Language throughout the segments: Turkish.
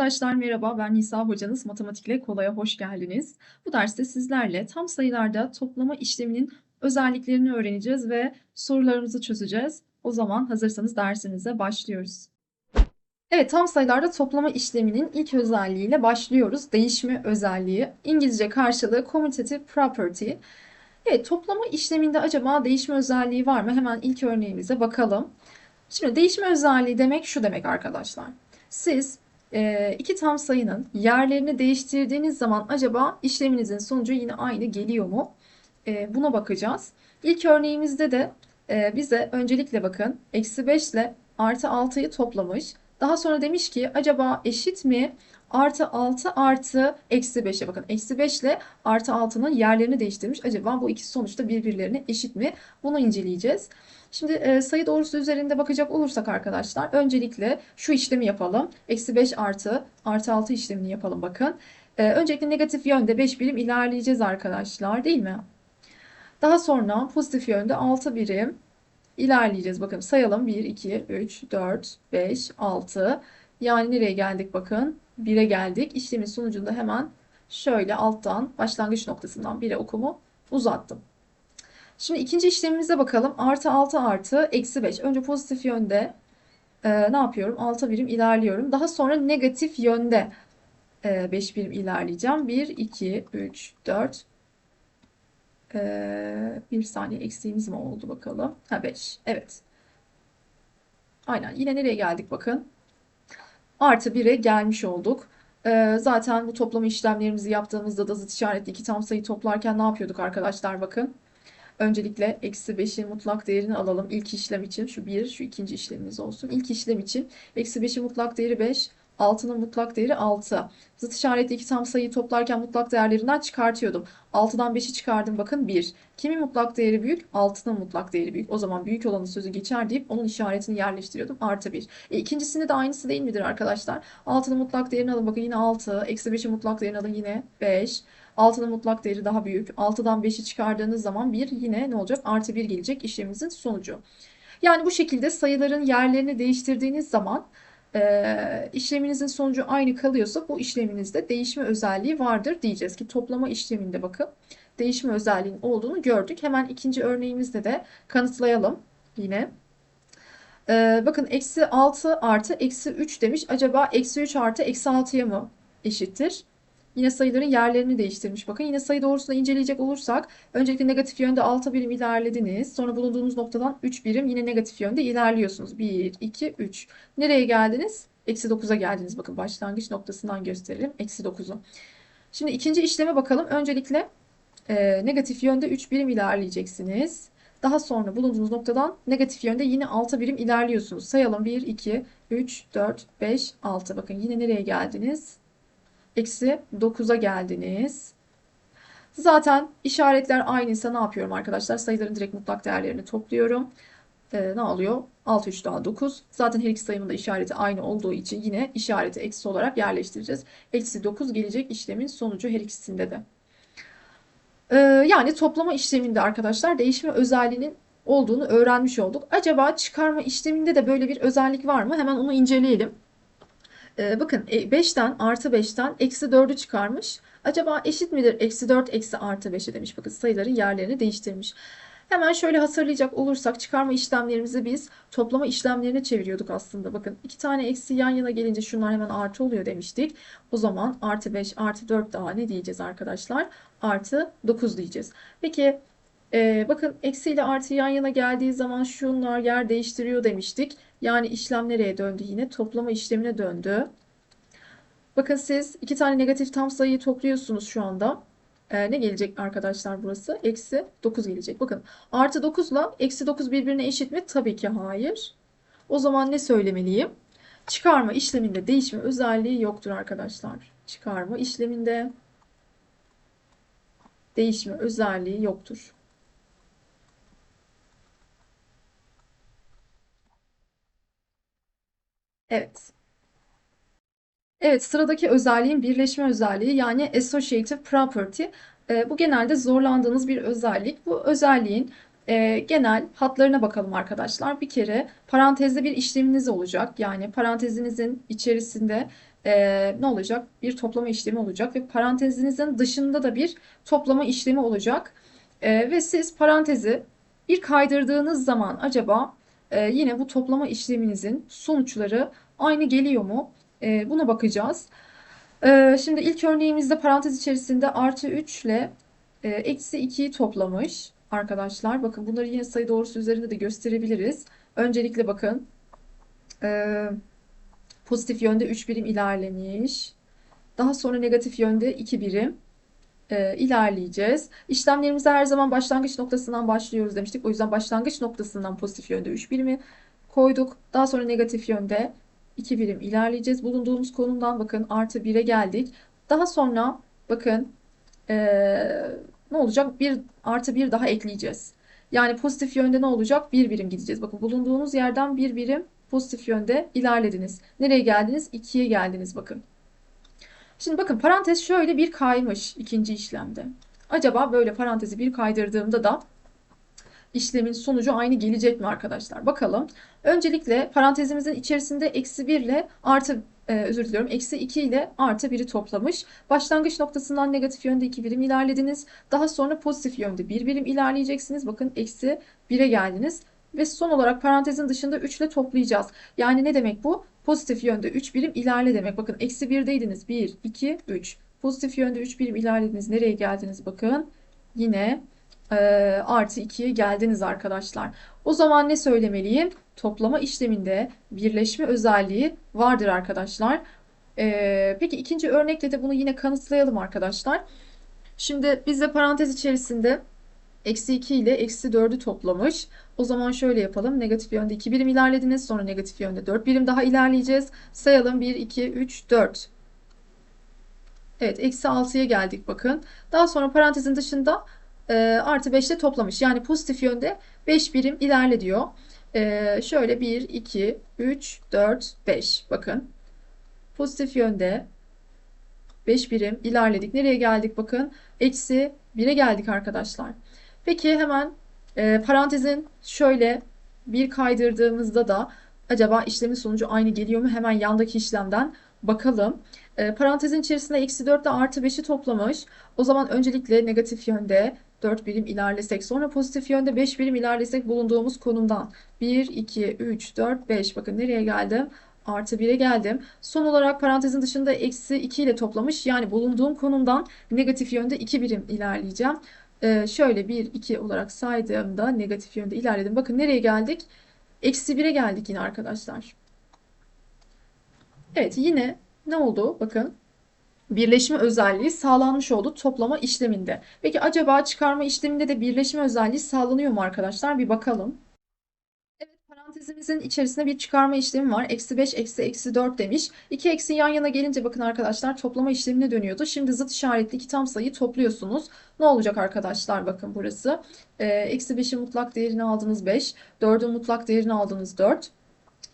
Arkadaşlar merhaba, ben Nisa hocanız. Matematikle kolaya hoş geldiniz. Bu derste sizlerle tam sayılarda toplama işleminin özelliklerini öğreneceğiz ve sorularımızı çözeceğiz. O zaman hazırsanız dersimize başlıyoruz. Evet, tam sayılarda toplama işleminin ilk özelliğiyle başlıyoruz. Değişme özelliği. İngilizce karşılığı commutative property. Evet, toplama işleminde acaba değişme özelliği var mı? Hemen ilk örneğimize bakalım. Şimdi değişme özelliği demek şu demek arkadaşlar. Siz e, iki tam sayının yerlerini değiştirdiğiniz zaman acaba işleminizin sonucu yine aynı geliyor mu? E, buna bakacağız. İlk örneğimizde de e, bize öncelikle bakın eksi 5 ile artı 6'yı toplamış. Daha sonra demiş ki acaba eşit mi? Artı 6 artı eksi 5'e bakın. Eksi 5 ile artı 6'nın yerlerini değiştirmiş. Acaba bu iki sonuçta birbirlerine eşit mi? Bunu inceleyeceğiz. Şimdi e, sayı doğrusu üzerinde bakacak olursak arkadaşlar öncelikle şu işlemi yapalım. Eksi 5 artı artı 6 işlemini yapalım bakın. E, öncelikle negatif yönde 5 birim ilerleyeceğiz arkadaşlar değil mi? Daha sonra pozitif yönde 6 birim ilerleyeceğiz. Bakın sayalım 1, 2, 3, 4, 5, 6. Yani nereye geldik bakın? 1'e geldik. İşlemin sonucunda hemen şöyle alttan başlangıç noktasından 1'e okumu uzattım. Şimdi ikinci işlemimize bakalım. Artı 6 artı eksi 5. Önce pozitif yönde e, ne yapıyorum? 6 birim ilerliyorum. Daha sonra negatif yönde e, 5 birim ilerleyeceğim. 1, 2, 3, 4. E, bir saniye eksiğimiz mi oldu bakalım? Ha 5. Evet. Aynen. Yine nereye geldik bakın. Artı 1'e gelmiş olduk. E, zaten bu toplama işlemlerimizi yaptığımızda da zıt işaretli iki tam sayı toplarken ne yapıyorduk arkadaşlar bakın. Öncelikle eksi 5'in mutlak değerini alalım. İlk işlem için şu 1, şu ikinci işlemimiz olsun. İlk işlem için eksi 5'in mutlak değeri 5, 6'nın mutlak değeri 6. Zıt işaretli iki tam sayıyı toplarken mutlak değerlerinden çıkartıyordum. 6'dan 5'i çıkardım bakın 1. Kimin mutlak değeri büyük? 6'nın mutlak değeri büyük. O zaman büyük olanın sözü geçer deyip onun işaretini yerleştiriyordum. Artı 1. E, ikincisinde de aynısı değil midir arkadaşlar? 6'nın mutlak değerini alın bakın yine 6. Eksi 5'in mutlak değerini alın yine 5. 6'nın mutlak değeri daha büyük. 6'dan 5'i çıkardığınız zaman 1 yine ne olacak? Artı 1 gelecek işlemimizin sonucu. Yani bu şekilde sayıların yerlerini değiştirdiğiniz zaman e, işleminizin sonucu aynı kalıyorsa bu işleminizde değişme özelliği vardır diyeceğiz ki toplama işleminde bakın değişme özelliğinin olduğunu gördük. Hemen ikinci örneğimizde de kanıtlayalım yine. E, bakın eksi 6 artı eksi 3 demiş. Acaba eksi 3 artı eksi 6'ya mı eşittir? Yine sayıların yerlerini değiştirmiş. Bakın yine sayı doğrusunu inceleyecek olursak öncelikle negatif yönde 6 birim ilerlediniz. Sonra bulunduğunuz noktadan 3 birim yine negatif yönde ilerliyorsunuz. 1, 2, 3. Nereye geldiniz? Eksi 9'a geldiniz. Bakın başlangıç noktasından gösterelim. Eksi 9'u. Şimdi ikinci işleme bakalım. Öncelikle e, negatif yönde 3 birim ilerleyeceksiniz. Daha sonra bulunduğunuz noktadan negatif yönde yine 6 birim ilerliyorsunuz. Sayalım 1, 2, 3, 4, 5, 6. Bakın yine nereye geldiniz? Eksi 9'a geldiniz. Zaten işaretler aynıysa ne yapıyorum arkadaşlar? Sayıların direkt mutlak değerlerini topluyorum. Ee, ne oluyor? 6 3 daha 9. Zaten her iki sayımın da işareti aynı olduğu için yine işareti eksi olarak yerleştireceğiz. Eksi 9 gelecek işlemin sonucu her ikisinde de. Ee, yani toplama işleminde arkadaşlar değişme özelliğinin olduğunu öğrenmiş olduk. Acaba çıkarma işleminde de böyle bir özellik var mı? Hemen onu inceleyelim. Ee, bakın 5'ten e, artı 5'ten eksi 4'ü çıkarmış. Acaba eşit midir? Eksi 4 eksi artı 5'e demiş. Bakın sayıların yerlerini değiştirmiş. Hemen şöyle hatırlayacak olursak çıkarma işlemlerimizi biz toplama işlemlerine çeviriyorduk aslında. Bakın iki tane eksi yan yana gelince şunlar hemen artı oluyor demiştik. O zaman artı 5 artı 4 daha ne diyeceğiz arkadaşlar? Artı 9 diyeceğiz. Peki ee, bakın eksi ile artı yan yana geldiği zaman şunlar yer değiştiriyor demiştik. Yani işlem nereye döndü yine? Toplama işlemine döndü. Bakın siz iki tane negatif tam sayıyı topluyorsunuz şu anda. Ee, ne gelecek arkadaşlar burası? Eksi 9 gelecek. Bakın artı 9 ile eksi 9 birbirine eşit mi? Tabii ki hayır. O zaman ne söylemeliyim? Çıkarma işleminde değişme özelliği yoktur arkadaşlar. Çıkarma işleminde değişme özelliği yoktur. Evet. Evet, sıradaki özelliğin birleşme özelliği yani associative property. E, bu genelde zorlandığınız bir özellik. Bu özelliğin e, genel hatlarına bakalım arkadaşlar. Bir kere parantezde bir işleminiz olacak. Yani parantezinizin içerisinde e, ne olacak? Bir toplama işlemi olacak ve parantezinizin dışında da bir toplama işlemi olacak. E, ve siz parantezi bir kaydırdığınız zaman acaba e, yine bu toplama işleminizin sonuçları aynı geliyor mu? E, buna bakacağız. E, şimdi ilk örneğimizde parantez içerisinde artı 3 ile e, eksi 2'yi toplamış arkadaşlar. Bakın bunları yine sayı doğrusu üzerinde de gösterebiliriz. Öncelikle bakın e, pozitif yönde 3 birim ilerlemiş. Daha sonra negatif yönde 2 birim e, ilerleyeceğiz. İşlemlerimize her zaman başlangıç noktasından başlıyoruz demiştik. O yüzden başlangıç noktasından pozitif yönde 3 birimi koyduk. Daha sonra negatif yönde 2 birim ilerleyeceğiz. Bulunduğumuz konumdan bakın artı 1'e geldik. Daha sonra bakın e, ne olacak? 1 artı 1 daha ekleyeceğiz. Yani pozitif yönde ne olacak? 1 birim gideceğiz. Bakın bulunduğunuz yerden 1 birim pozitif yönde ilerlediniz. Nereye geldiniz? 2'ye geldiniz bakın. Şimdi bakın parantez şöyle bir kaymış ikinci işlemde. Acaba böyle parantezi bir kaydırdığımda da işlemin sonucu aynı gelecek mi arkadaşlar? Bakalım. Öncelikle parantezimizin içerisinde eksi 1 ile artı e, özür diliyorum eksi 2 ile artı 1'i toplamış. Başlangıç noktasından negatif yönde 2 birim ilerlediniz. Daha sonra pozitif yönde 1 birim ilerleyeceksiniz. Bakın eksi 1'e geldiniz. Ve son olarak parantezin dışında 3 ile toplayacağız. Yani ne demek bu? Pozitif yönde 3 birim ilerle demek. Bakın eksi 1'deydiniz. 1, 2, 3. Pozitif yönde 3 birim ilerlediniz. Nereye geldiniz? Bakın yine e, artı 2'ye geldiniz arkadaşlar. O zaman ne söylemeliyim? Toplama işleminde birleşme özelliği vardır arkadaşlar. E, peki ikinci örnekle de bunu yine kanıtlayalım arkadaşlar. Şimdi bizde parantez içerisinde Eksi 2 ile eksi 4'ü toplamış. O zaman şöyle yapalım. Negatif yönde 2 birim ilerlediniz. Sonra negatif yönde 4 birim daha ilerleyeceğiz. Sayalım 1, 2, 3, 4. Evet eksi 6'ya geldik bakın. Daha sonra parantezin dışında e, artı 5 ile toplamış. Yani pozitif yönde 5 birim ilerle diyor. E, şöyle 1, 2, 3, 4, 5. Bakın. Pozitif yönde 5 birim ilerledik. Nereye geldik bakın. Eksi 1'e geldik arkadaşlar. Peki hemen e, parantezin şöyle bir kaydırdığımızda da acaba işlemin sonucu aynı geliyor mu? Hemen yandaki işlemden bakalım. E, parantezin içerisinde eksi 4 ile artı 5'i toplamış. O zaman öncelikle negatif yönde 4 birim ilerlesek sonra pozitif yönde 5 birim ilerlesek bulunduğumuz konumdan 1, 2, 3, 4, 5 bakın nereye geldim? Artı 1'e geldim. Son olarak parantezin dışında eksi 2 ile toplamış. Yani bulunduğum konumdan negatif yönde 2 birim ilerleyeceğim. Ee, şöyle 1, 2 olarak saydığımda negatif yönde ilerledim. Bakın nereye geldik? Eksi 1'e geldik yine arkadaşlar. Evet yine ne oldu? Bakın birleşme özelliği sağlanmış oldu toplama işleminde. Peki acaba çıkarma işleminde de birleşme özelliği sağlanıyor mu arkadaşlar? Bir bakalım. Parantezimizin içerisinde bir çıkarma işlemi var. Eksi 5, eksi, eksi 4 demiş. İki eksi yan yana gelince bakın arkadaşlar toplama işlemine dönüyordu. Şimdi zıt işaretli iki tam sayıyı topluyorsunuz. Ne olacak arkadaşlar bakın burası. Ee, eksi 5'in mutlak değerini aldınız 5. 4'ün mutlak değerini aldınız 4.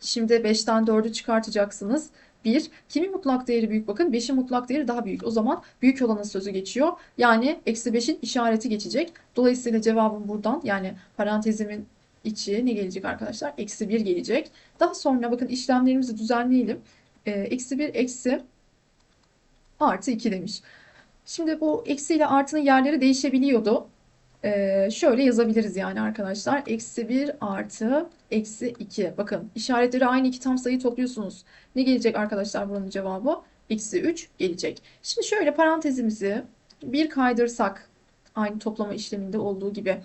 Şimdi 5'ten 4'ü çıkartacaksınız. 1. Kimin mutlak değeri büyük? Bakın 5'in mutlak değeri daha büyük. O zaman büyük olanın sözü geçiyor. Yani eksi 5'in işareti geçecek. Dolayısıyla cevabım buradan yani parantezimin içi ne gelecek arkadaşlar? Eksi 1 gelecek. Daha sonra bakın işlemlerimizi düzenleyelim. Ee, eksi 1 eksi artı 2 demiş. Şimdi bu eksi ile artının yerleri değişebiliyordu. Ee, şöyle yazabiliriz yani arkadaşlar. Eksi 1 artı eksi 2. Bakın işaretleri aynı iki tam sayı topluyorsunuz. Ne gelecek arkadaşlar bunun cevabı? Eksi 3 gelecek. Şimdi şöyle parantezimizi bir kaydırsak aynı toplama işleminde olduğu gibi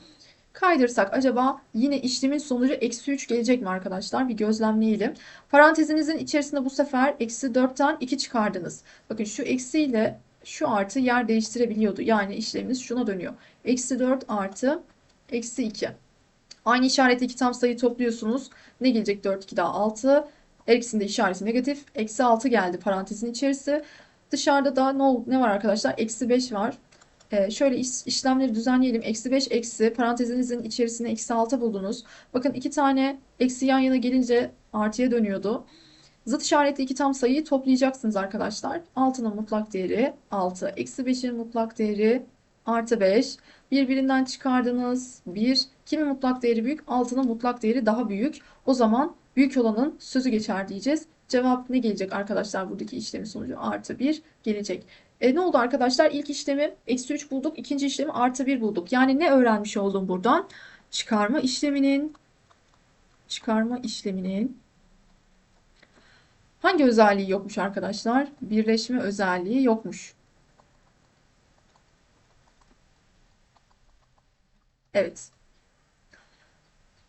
kaydırsak acaba yine işlemin sonucu eksi 3 gelecek mi arkadaşlar? Bir gözlemleyelim. Parantezinizin içerisinde bu sefer eksi 4'ten 2 çıkardınız. Bakın şu eksi ile şu artı yer değiştirebiliyordu. Yani işlemimiz şuna dönüyor. Eksi 4 artı eksi 2. Aynı işaretli iki tam sayı topluyorsunuz. Ne gelecek 4, 2 daha 6. Her ikisinde işareti negatif. Eksi 6 geldi parantezin içerisi. Dışarıda da ne, ne var arkadaşlar? Eksi 5 var. Ee, şöyle iş, işlemleri düzenleyelim. Eksi 5 eksi parantezinizin içerisine eksi 6 buldunuz. Bakın iki tane eksi yan yana gelince artıya dönüyordu. Zıt işaretli iki tam sayıyı toplayacaksınız arkadaşlar. 6'nın mutlak değeri 6. Eksi 5'in mutlak değeri artı 5. Birbirinden çıkardınız 1. Kimin mutlak değeri büyük? 6'nın mutlak değeri daha büyük. O zaman büyük olanın sözü geçer diyeceğiz. Cevap ne gelecek arkadaşlar buradaki işlemin sonucu? Artı 1 gelecek. E, ne oldu arkadaşlar? İlk işlemi eksi 3 bulduk. ikinci işlemi artı 1 bulduk. Yani ne öğrenmiş oldum buradan? Çıkarma işleminin çıkarma işleminin hangi özelliği yokmuş arkadaşlar? Birleşme özelliği yokmuş. Evet.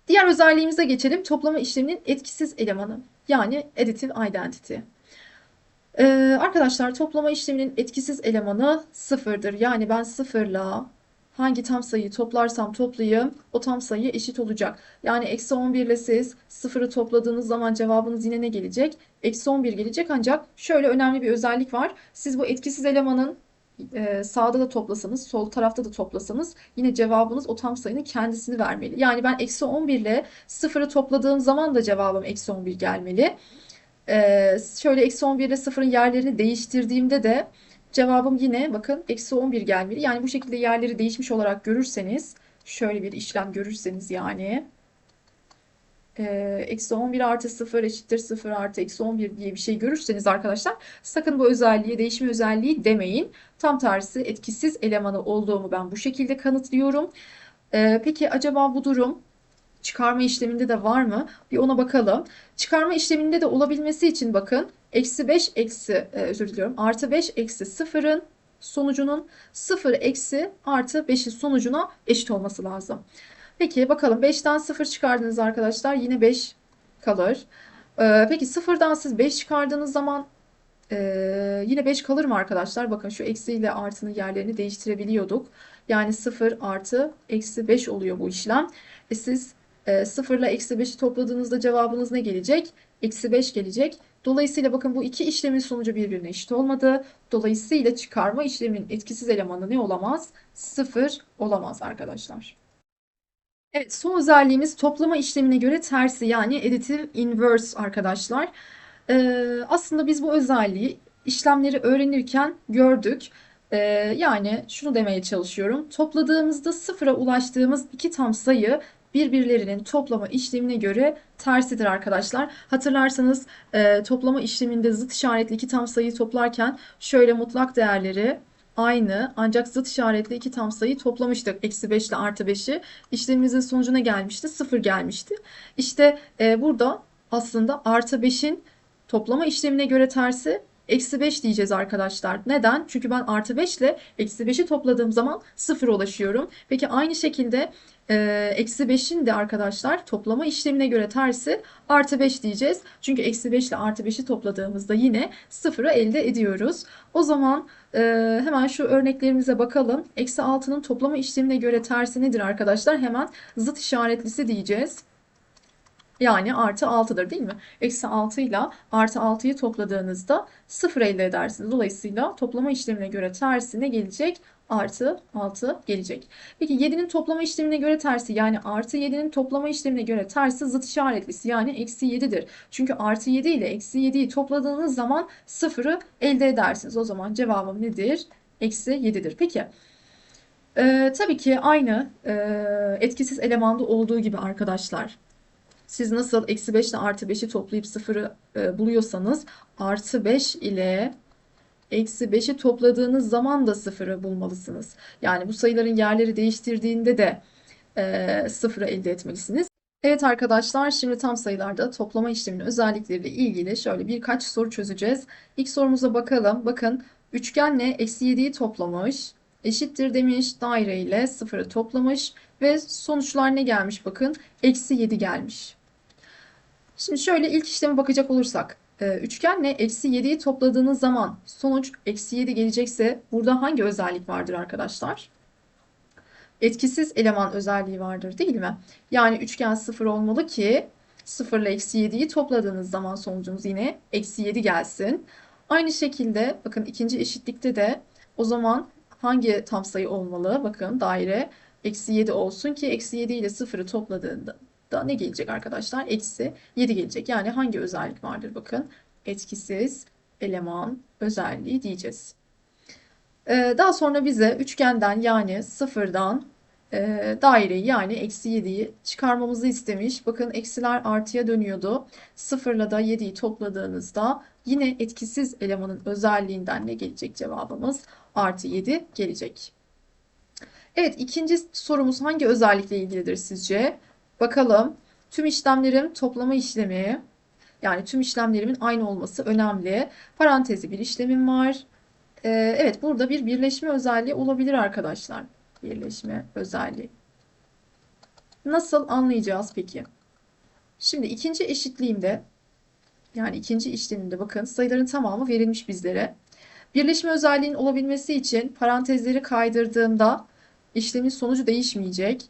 Diğer özelliğimize geçelim. Toplama işleminin etkisiz elemanı. Yani additive identity. Ee, arkadaşlar toplama işleminin etkisiz elemanı sıfırdır. Yani ben sıfırla hangi tam sayıyı toplarsam toplayayım o tam sayı eşit olacak. Yani eksi 11 ile siz sıfırı topladığınız zaman cevabınız yine ne gelecek? Eksi 11 gelecek ancak şöyle önemli bir özellik var. Siz bu etkisiz elemanın e, sağda da toplasanız, sol tarafta da toplasanız yine cevabınız o tam sayının kendisini vermeli. Yani ben eksi 11 ile sıfırı topladığım zaman da cevabım eksi 11 gelmeli. E, şöyle eksi 11 ile sıfırın yerlerini değiştirdiğimde de cevabım yine bakın eksi 11 gelmeli. Yani bu şekilde yerleri değişmiş olarak görürseniz, şöyle bir işlem görürseniz yani eksi 11 artı 0 eşittir 0 artı eksi 11 diye bir şey görürseniz arkadaşlar sakın bu özelliğe değişme özelliği demeyin. Tam tersi etkisiz elemanı olduğumu ben bu şekilde kanıtlıyorum. E, peki acaba bu durum çıkarma işleminde de var mı? Bir ona bakalım. Çıkarma işleminde de olabilmesi için bakın eksi 5 eksi e, özür diliyorum artı 5 eksi 0'ın sonucunun 0 eksi artı 5'in sonucuna eşit olması lazım. Peki bakalım 5'ten 0 çıkardınız arkadaşlar yine 5 kalır. Ee, peki 0'dan siz 5 çıkardığınız zaman e, yine 5 kalır mı arkadaşlar? Bakın şu eksi ile artının yerlerini değiştirebiliyorduk. Yani 0 artı eksi 5 oluyor bu işlem. E siz e, 0 ile eksi 5'i topladığınızda cevabınız ne gelecek? Eksi 5 gelecek. Dolayısıyla bakın bu iki işlemin sonucu birbirine eşit olmadı. Dolayısıyla çıkarma işleminin etkisiz elemanı ne olamaz? 0 olamaz arkadaşlar. Evet, son özelliğimiz toplama işlemine göre tersi yani additive inverse arkadaşlar. Ee, aslında biz bu özelliği işlemleri öğrenirken gördük. Ee, yani şunu demeye çalışıyorum. Topladığımızda sıfıra ulaştığımız iki tam sayı birbirlerinin toplama işlemine göre tersidir arkadaşlar. Hatırlarsanız e, toplama işleminde zıt işaretli iki tam sayıyı toplarken şöyle mutlak değerleri aynı ancak zıt işaretli iki tam sayı toplamıştık. Eksi 5 ile artı 5'i. İşlemimizin sonucuna gelmişti. 0 gelmişti. İşte e, burada aslında artı 5'in toplama işlemine göre tersi eksi 5 diyeceğiz arkadaşlar. Neden? Çünkü ben artı 5 ile eksi 5'i topladığım zaman 0 ulaşıyorum. Peki aynı şekilde eksi 5'in de arkadaşlar toplama işlemine göre tersi artı 5 diyeceğiz. Çünkü eksi 5 ile artı 5'i topladığımızda yine 0'ı elde ediyoruz. O zaman e, hemen şu örneklerimize bakalım. Eksi 6'nın toplama işlemine göre tersi nedir arkadaşlar? Hemen zıt işaretlisi diyeceğiz. Yani artı 6'dır değil mi? Eksi 6 ile artı 6'yı topladığınızda 0 elde edersiniz. Dolayısıyla toplama işlemine göre tersi ne gelecek? Artı 6 gelecek. Peki 7'nin toplama işlemine göre tersi yani artı 7'nin toplama işlemine göre tersi zıt işaretlisi yani eksi 7'dir. Çünkü artı 7 ile eksi 7'yi topladığınız zaman 0'ı elde edersiniz. O zaman cevabım nedir? Eksi 7'dir. Peki. Ee, tabii ki aynı e, etkisiz elemanda olduğu gibi arkadaşlar. Siz nasıl eksi 5 ile artı 5'i toplayıp sıfırı e, buluyorsanız artı 5 ile eksi 5'i topladığınız zaman da sıfırı bulmalısınız. Yani bu sayıların yerleri değiştirdiğinde de e, sıfırı elde etmelisiniz. Evet arkadaşlar şimdi tam sayılarda toplama işleminin özellikleriyle ilgili şöyle birkaç soru çözeceğiz. İlk sorumuza bakalım. Bakın üçgenle eksi 7'yi toplamış. Eşittir demiş daire ile sıfırı toplamış ve sonuçlar ne gelmiş bakın eksi 7 gelmiş. Şimdi şöyle ilk işleme bakacak olursak. E, üçgenle eksi 7'yi topladığınız zaman sonuç eksi 7 gelecekse burada hangi özellik vardır arkadaşlar? Etkisiz eleman özelliği vardır değil mi? Yani üçgen 0 olmalı ki 0 ile eksi 7'yi topladığınız zaman sonucunuz yine eksi 7 gelsin. Aynı şekilde bakın ikinci eşitlikte de o zaman hangi tam sayı olmalı? Bakın daire eksi 7 olsun ki eksi 7 ile 0'ı topladığında da ne gelecek arkadaşlar? Eksi 7 gelecek. Yani hangi özellik vardır bakın. Etkisiz eleman özelliği diyeceğiz. Ee, daha sonra bize üçgenden yani sıfırdan e, daireyi yani eksi 7'yi çıkarmamızı istemiş. Bakın eksiler artıya dönüyordu. Sıfırla da 7'yi topladığınızda yine etkisiz elemanın özelliğinden ne gelecek cevabımız? Artı 7 gelecek. Evet ikinci sorumuz hangi özellikle ilgilidir sizce? Bakalım. Tüm işlemlerim toplama işlemi yani tüm işlemlerimin aynı olması önemli. Parantezi bir işlemim var. Ee, evet burada bir birleşme özelliği olabilir arkadaşlar. Birleşme özelliği. Nasıl anlayacağız peki? Şimdi ikinci eşitliğimde yani ikinci işlemimde bakın sayıların tamamı verilmiş bizlere. Birleşme özelliğinin olabilmesi için parantezleri kaydırdığımda işlemin sonucu değişmeyecek.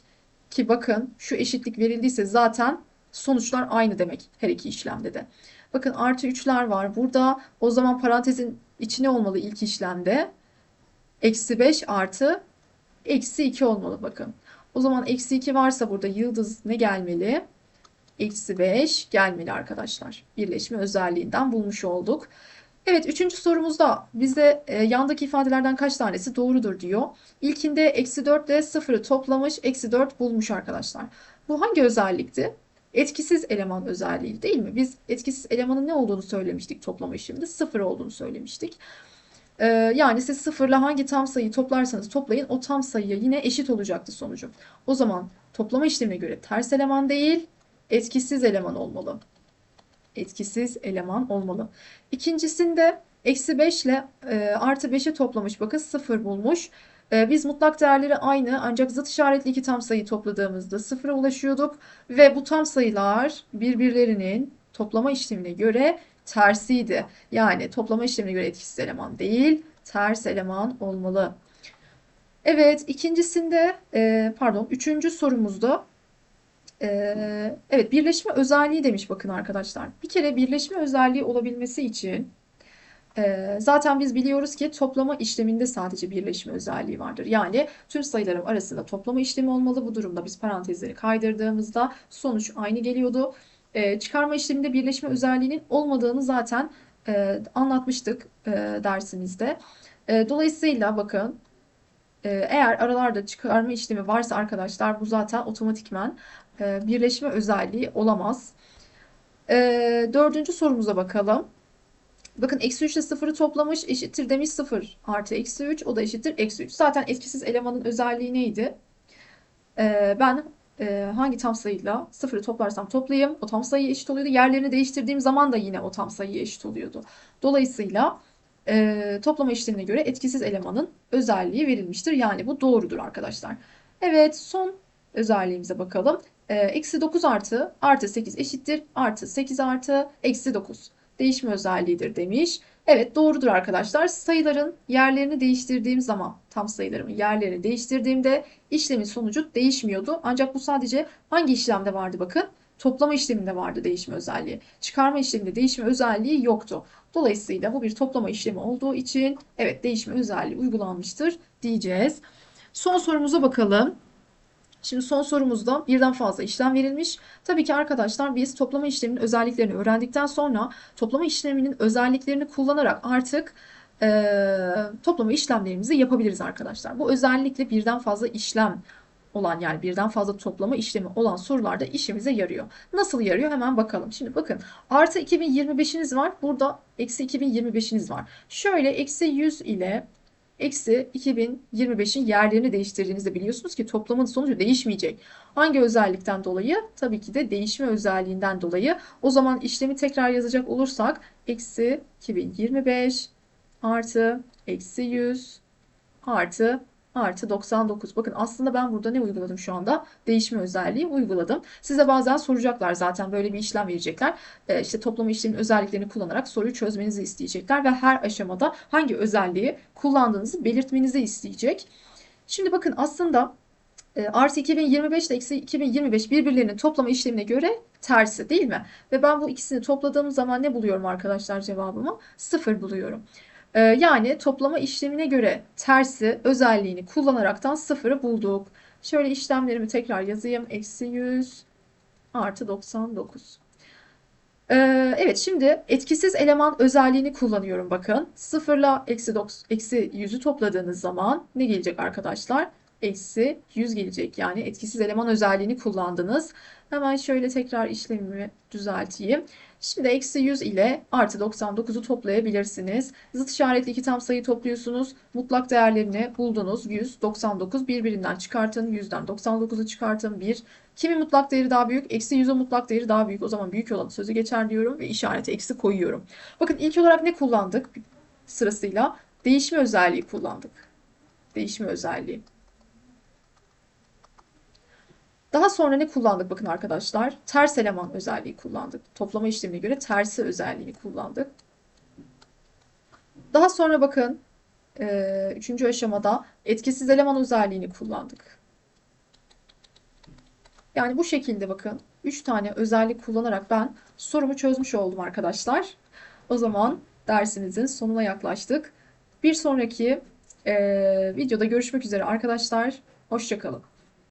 Ki bakın şu eşitlik verildiyse zaten sonuçlar aynı demek her iki işlemde de. Bakın artı 3'ler var. Burada o zaman parantezin içine olmalı ilk işlemde. Eksi 5 artı eksi 2 olmalı bakın. O zaman eksi 2 varsa burada yıldız ne gelmeli? Eksi 5 gelmeli arkadaşlar. Birleşme özelliğinden bulmuş olduk. Evet üçüncü sorumuzda bize e, yandaki ifadelerden kaç tanesi doğrudur diyor. İlkinde eksi 4 ile 0'ı toplamış eksi 4 bulmuş arkadaşlar. Bu hangi özellikti? Etkisiz eleman özelliği değil mi? Biz etkisiz elemanın ne olduğunu söylemiştik toplama işleminde. Sıfır olduğunu söylemiştik. Ee, yani siz sıfırla hangi tam sayıyı toplarsanız toplayın o tam sayıya yine eşit olacaktı sonucu. O zaman toplama işlemine göre ters eleman değil etkisiz eleman olmalı. Etkisiz eleman olmalı. İkincisinde eksi 5 ile e, artı 5'i toplamış. Bakın sıfır bulmuş. E, biz mutlak değerleri aynı ancak zıt işaretli iki tam sayı topladığımızda sıfıra ulaşıyorduk. Ve bu tam sayılar birbirlerinin toplama işlemine göre tersiydi. Yani toplama işlemine göre etkisiz eleman değil, ters eleman olmalı. Evet, ikincisinde, e, pardon, üçüncü sorumuzda, e, evet birleşme özelliği demiş bakın arkadaşlar. Bir kere birleşme özelliği olabilmesi için e, zaten biz biliyoruz ki toplama işleminde sadece birleşme özelliği vardır. Yani tüm sayılarım arasında toplama işlemi olmalı. Bu durumda biz parantezleri kaydırdığımızda sonuç aynı geliyordu. E, çıkarma işleminde birleşme özelliğinin olmadığını zaten e, anlatmıştık e, dersimizde. E, dolayısıyla bakın e, eğer aralarda çıkarma işlemi varsa arkadaşlar bu zaten otomatikmen e, birleşme özelliği olamaz. E, dördüncü sorumuza bakalım. Bakın eksi 3 ile 0'ı toplamış eşittir demiş 0 artı eksi 3 o da eşittir eksi 3. Zaten etkisiz elemanın özelliği neydi? Ee, ben e, hangi tam sayıyla 0'ı toplarsam toplayayım o tam sayı eşit oluyordu. Yerlerini değiştirdiğim zaman da yine o tam sayı eşit oluyordu. Dolayısıyla e, toplama işlemine göre etkisiz elemanın özelliği verilmiştir. Yani bu doğrudur arkadaşlar. Evet son özelliğimize bakalım. E, eksi 9 artı artı 8 eşittir. Artı 8 artı eksi 9 değişme özelliğidir demiş. Evet doğrudur arkadaşlar. Sayıların yerlerini değiştirdiğim zaman tam sayılarımın yerlerini değiştirdiğimde işlemin sonucu değişmiyordu. Ancak bu sadece hangi işlemde vardı bakın. Toplama işleminde vardı değişme özelliği. Çıkarma işleminde değişme özelliği yoktu. Dolayısıyla bu bir toplama işlemi olduğu için evet değişme özelliği uygulanmıştır diyeceğiz. Son sorumuza bakalım. Şimdi son sorumuzda birden fazla işlem verilmiş. Tabii ki arkadaşlar biz toplama işleminin özelliklerini öğrendikten sonra toplama işleminin özelliklerini kullanarak artık e, toplama işlemlerimizi yapabiliriz arkadaşlar. Bu özellikle birden fazla işlem olan yani birden fazla toplama işlemi olan sorularda işimize yarıyor. Nasıl yarıyor hemen bakalım. Şimdi bakın artı 2025'iniz var. Burada eksi 2025'iniz var. Şöyle eksi 100 ile eksi 2025'in yerlerini değiştirdiğinizde biliyorsunuz ki toplamın sonucu değişmeyecek. Hangi özellikten dolayı? Tabii ki de değişme özelliğinden dolayı. O zaman işlemi tekrar yazacak olursak eksi 2025 artı eksi 100 artı artı 99. Bakın aslında ben burada ne uyguladım şu anda? Değişme özelliği uyguladım. Size bazen soracaklar zaten böyle bir işlem verecekler. E, işte toplama işleminin özelliklerini kullanarak soruyu çözmenizi isteyecekler ve her aşamada hangi özelliği kullandığınızı belirtmenizi isteyecek. Şimdi bakın aslında e, artı 2025 ile eksi 2025 birbirlerinin toplama işlemine göre tersi değil mi? Ve ben bu ikisini topladığım zaman ne buluyorum arkadaşlar cevabımı? Sıfır buluyorum. Ee, yani toplama işlemine göre tersi özelliğini kullanaraktan sıfırı bulduk. Şöyle işlemlerimi tekrar yazayım. Eksi 100 artı 99. Ee, evet şimdi etkisiz eleman özelliğini kullanıyorum bakın. Sıfırla eksi, eksi 100'ü topladığınız zaman ne gelecek arkadaşlar? Eksi 100 gelecek. Yani etkisiz eleman özelliğini kullandınız. Hemen şöyle tekrar işlemimi düzelteyim. Şimdi eksi 100 ile artı 99'u toplayabilirsiniz. Zıt işaretli iki tam sayı topluyorsunuz. Mutlak değerlerini buldunuz. 100, 99 birbirinden çıkartın. 100'den 99'u çıkartın. 1. Kimin mutlak değeri daha büyük? Eksi 100'ün mutlak değeri daha büyük. O zaman büyük olan sözü geçer diyorum ve işareti eksi koyuyorum. Bakın ilk olarak ne kullandık? Sırasıyla değişme özelliği kullandık. Değişme özelliği. Daha sonra ne kullandık bakın arkadaşlar? Ters eleman özelliği kullandık. Toplama işlemine göre tersi özelliğini kullandık. Daha sonra bakın e, üçüncü aşamada etkisiz eleman özelliğini kullandık. Yani bu şekilde bakın 3 tane özellik kullanarak ben sorumu çözmüş oldum arkadaşlar. O zaman dersimizin sonuna yaklaştık. Bir sonraki e, videoda görüşmek üzere arkadaşlar. Hoşçakalın.